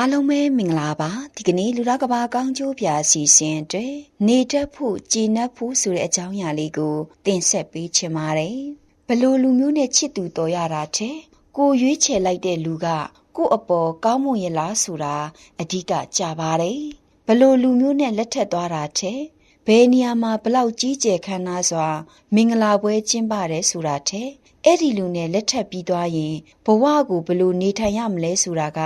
အားလုံးပဲမင်္ဂလာပါဒီကနေ့လူရကဘာကောင်းကျိုးပြအစီအစဉ်တွေနေတတ်ဖို့ကြည်နပ်ဖို့ဆိုတဲ့အကြောင်းအရာလေးကိုတင်ဆက်ပေးချင်ပါတယ်ဘလို့လူမျိုးနဲ့ချစ်သူတော်ရတာတဲ့ကိုရွေးချယ်လိုက်တဲ့လူကကို့အပေါ်ကောင်းမွန်ရလားဆိုတာအဓိကကြပါတယ်ဘလို့လူမျိုးနဲ့လက်ထက်သွားတာတဲ့ဘယ်နေရာမှာဘလောက်ကြီးကျယ်ခမ်းနားစွာ မင်္ဂလာပွဲကျင်းပတယ်ဆိုတာတဲ့ အဲ့ဒီလူနဲ့လက်ထပ်ပြီးသွားရင်ဘဝကိုဘလို့နေထိုင်ရမလဲဆိုတာက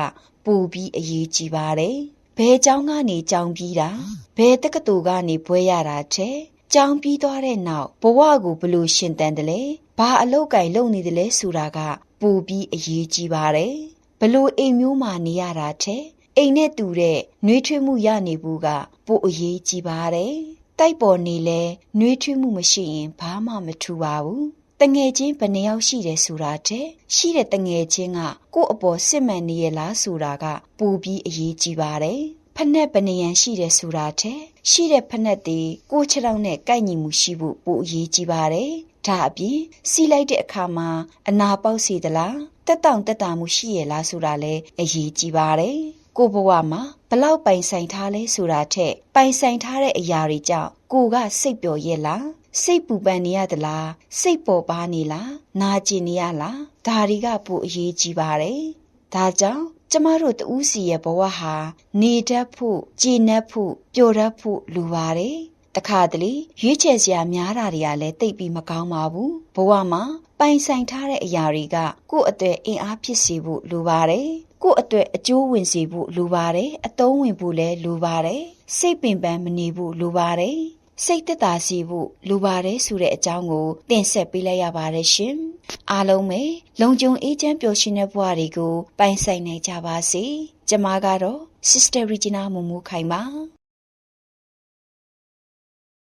ပူပြီးအရေးကြီးပါတယ်။ဘယ်เจ้าကနေကြောင်ပြီးတာဘယ်တက္ကသိုလ်ကနေဘွဲရတာတဲ့ကြောင်ပြီးသွားတဲ့နောက်ဘဝကိုဘလို့ရှင်တန်တယ်လဲဘာအလောက်ကိုင်လုပ်နေတယ်လဲဆိုတာကပူပြီးအရေးကြီးပါတယ်။ဘလို့အိမ်မျိုးမှာနေရတာတဲ့အိမ်နဲ့တူတဲ့နှွေးထွေးမှုရနေဘူးကပိုအရေးကြီးပါတယ်။တိုက်ပေါ်နေလဲနှွေးထွေးမှုမရှိရင်ဘာမှမထူပါဘူး။ တငယ်ချင်းဘယ်နှယောက်ရှိတယ်ဆိုတာတဲ့ရှိတဲ့တငယ်ချင်းကကို့အပေါ်စစ်မှန်နေရလားဆိုတာကပူပြီးအရေးကြီးပါတယ်ဖက်နဲ့ဘယ်နှရန်ရှိတယ်ဆိုတာတဲ့ရှိတဲ့ဖက်နဲ့တီကိုခြေထောက်နဲ့ကိုက်ညီမှုရှိဖို့ပိုအရေးကြီးပါတယ်ဒါအပြင်စီးလိုက်တဲ့အခါမှာအနာပေါက်စီသလားတက်တောင့်တက်တာမှုရှိရလားဆိုတာလည်းအရေးကြီးပါတယ်ကိုဘဝမှာဘလောက်ပိုင်ဆိုင်ထားလဲဆိုတာထက်ပိုင်ဆိုင်ထားတဲ့အရာတွေကြောင့်ကိုကစိတ်ပျော်ရဲ့လား စိတ်ပူပန်နေရသလားစိတ်ပေါ်ပါနေလားနာကျင်နေရလားဒါတွေကပိုအရေးကြီးပါတယ်ဒါကြောင့်ကျမတို့တူးစီရဲ့ဘဝဟာနေတတ်ဖို့ကြည်နပ်ဖို့ပျော်တတ်ဖို့လိုပါတယ်တခါတလေရွေးချယ်စရာများတာတွေကလည်းတိတ်ပြီးမကောင်းပါဘူးဘဝမှာပိုင်ဆိုင်ထားတဲ့အရာတွေကကိုယ့်အတွက်အင်အားဖြစ်စေဖို့လိုပါတယ်ကိုယ့်အတွက်အကျိုးဝင်စေဖို့လိုပါတယ်အသုံးဝင်ဖို့လည်းလိုပါတယ်စိတ်ပင်ပန်းမနေဖို့လိုပါတယ် စိတ်သက်သာစေဖို့လိုပါတယ်ဆိုတဲ့အကြောင်းကိုတင်ဆက်ပေးလိုက်ရပါတယ်ရှင်အားလုံးပဲလုံခြုံအေးချမ်းပျော်ရွှင်တဲ့ဘဝတွေကိုပိုင်ဆိုင်နိုင်ကြပါစေကျမကတော့ Sister Regina မမူခိုင်ပါ